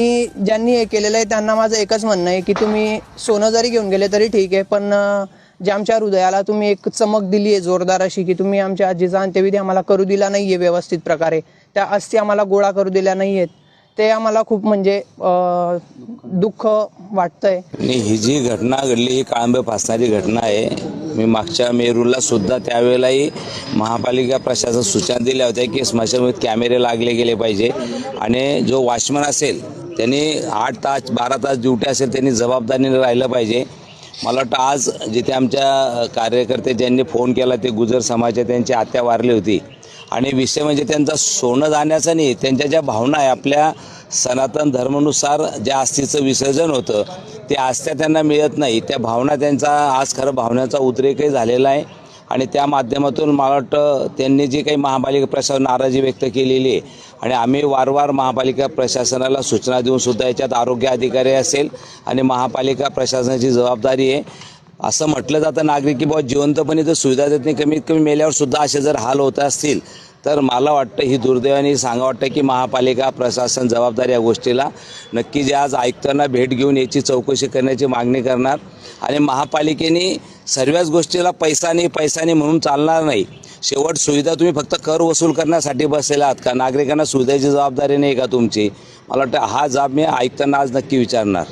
मी ज्यांनी हे केलेलं आहे त्यांना माझं एकच म्हणणं आहे की तुम्ही सोनं जरी घेऊन गेले तरी ठीक आहे पण जे आमच्या हृदयाला तुम्ही एक चमक दिली आहे जोरदार अशी की तुम्ही आमच्या आजीचा अंत्यविधी आम्हाला करू दिला नाही आहे व्यवस्थित प्रकारे. त्या अस्थी आम्हाला गोळा करू दिल्या नाही आहेत ते आम्हाला खूप म्हणजे दुःख वाटतंय. आणि ही जी घटना घडली ही काळंबे फासणारी घटना आहे. मी मागच्या मेरूला सुद्धा त्यावेळेलाही महापालिका प्रशासन सूचना दिल्या होत्या की स्मशानभूमीत कॅमेरे लागले गेले पाहिजे. आणि जो वॉचमन असेल त्यांनी आठ तास बारा तास ड्युटी असेल त्यांनी जबाबदारीने राहिलं पाहिजे. मला वाटतं आज जिथे आमच्या कार्यकर्ते ज्यांनी फोन केला ते गुजर समाजात त्यांची आत्या वारली होती. आणि विषय म्हणजे त्यांचा सोनं जाण्याचा नाही त्यांच्या ज्या भावना आहे आपल्या सनातन धर्मानुसार ज्या अस्थीचं विसर्जन होतं ते आस्थ्या त्यांना मिळत नाही. त्या भावना त्यांचा आज खरं भावनेचा उद्रेकही झालेला आहे. आणि त्या माध्यमातून मला वाटतं त्यांनी जी काही महापालिका प्रशासन नाराजी व्यक्त केलेली आहे आणि आम्ही वारंवार महापालिका प्रशासनाला सूचना देऊन सुद्धा याच्यात आरोग्य अधिकारी असेल आणि महापालिका प्रशासनाची जबाबदारी आहे. असं म्हटलं जातं नागरिक की बाबा जिवंतपणे जर सुविधा देत नाही कमीत कमी मेल्यावर सुद्धा असे जर हाल होत असतील तर मला वाटतं ही दुर्दैवाने सांगा वाटतं की महापालिका प्रशासन जबाबदार या गोष्टीला नक्की जे आज आयुक्तांना भेट घेऊन याची चौकशी करण्याची मागणी करणार आणि महापालिकेने सर्वच गोष्टीला पैसा नाही पैसा नाही म्हणून चालणार नाही. शेवट सुविधा तुम्ही फक्त कर वसूल करण्यासाठी बसलेला आहात का? नागरिकांना सुविधेची जबाबदारी नाही का तुमची? मला वाटतं हा जाब मी आयुक्तांना आज नक्की विचारणार.